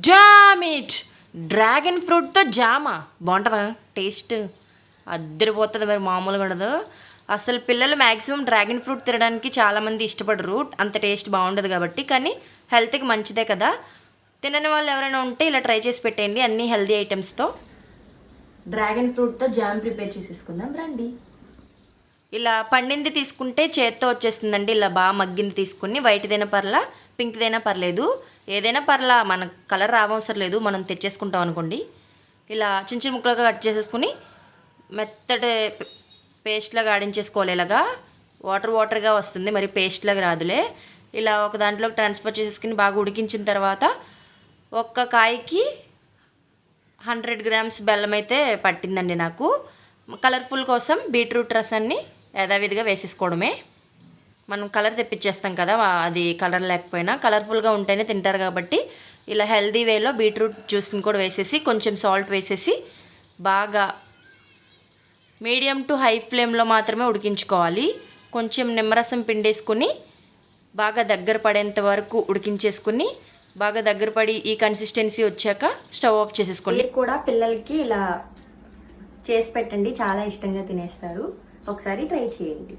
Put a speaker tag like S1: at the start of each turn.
S1: జామిట్ dragon ఫ్రూట్తో జామా. బాగుంటుందా? Taste. అద్దరిపోతుంది మరి మామూలుగా ఉండదు. అసలు పిల్లలు మ్యాక్సిమం డ్రాగన్ ఫ్రూట్ తినడానికి చాలామంది ఇష్టపడరు. అంత టేస్ట్ బాగుండదు కాబట్టి కానీ హెల్త్కి మంచిదే కదా. తినని వాళ్ళు ఎవరైనా ఉంటే ఇలా ట్రై చేసి పెట్టేయండి అన్ని హెల్దీ ఐటమ్స్తో. డ్రాగన్ ఫ్రూట్తో జామ్ ప్రిపేర్ చేసేసుకుందాం రండి. ఇలా పండింది తీసుకుంటే చేత్తో వచ్చేస్తుందండి. ఇలా బాగా మగ్గింది తీసుకుని వైట్దైనా పర్లా పింక్దైనా పర్లేదు. ఏదైనా పర్లా మన కలర్ రావసరం లేదు. మనం తెచ్చేసుకుంటాం అనుకోండి. ఇలా చిన్న చిన్న ముక్కలుగా కట్ చేసేసుకుని మెత్తటి పేస్ట్లాగా ఆడించేసుకోవాలి. ఇలాగా వాటర్ వాటర్గా వస్తుంది. మరి పేస్ట్లాగా రాదులే. ఇలా ఒక దాంట్లో ట్రాన్స్ఫర్ చేసేసుకుని బాగా ఉడికించిన తర్వాత ఒక్క కాయకి హండ్రెడ్ గ్రామ్స్ బెల్లం అయితే పట్టిందండి నాకు. కలర్ఫుల్ కోసం బీట్రూట్ రసాన్ని యథావిధిగా వేసేసుకోవడమే. మనం కలర్ తెప్పించేస్తాం కదా అది కలర్ లేకపోయినా. కలర్ఫుల్గా ఉంటేనే తింటారు కాబట్టి ఇలా హెల్దీ వేలో బీట్రూట్ జ్యూస్ని కూడా వేసేసి కొంచెం సాల్ట్ వేసేసి బాగా మీడియం టు హై ఫ్లేమ్లో మాత్రమే ఉడికించుకోవాలి. కొంచెం నిమ్మరసం పిండేసుకుని బాగా దగ్గర పడేంత వరకు ఉడికించేసుకుని బాగా దగ్గర పడి ఈ కన్సిస్టెన్సీ వచ్చాక స్టవ్ ఆఫ్ చేసేసుకోండి.
S2: కూడా పిల్లలకి ఇలా చేసి పెట్టండి చాలా ఇష్టంగా తినేస్తారు. ఒకసారి ట్రై చేయండి.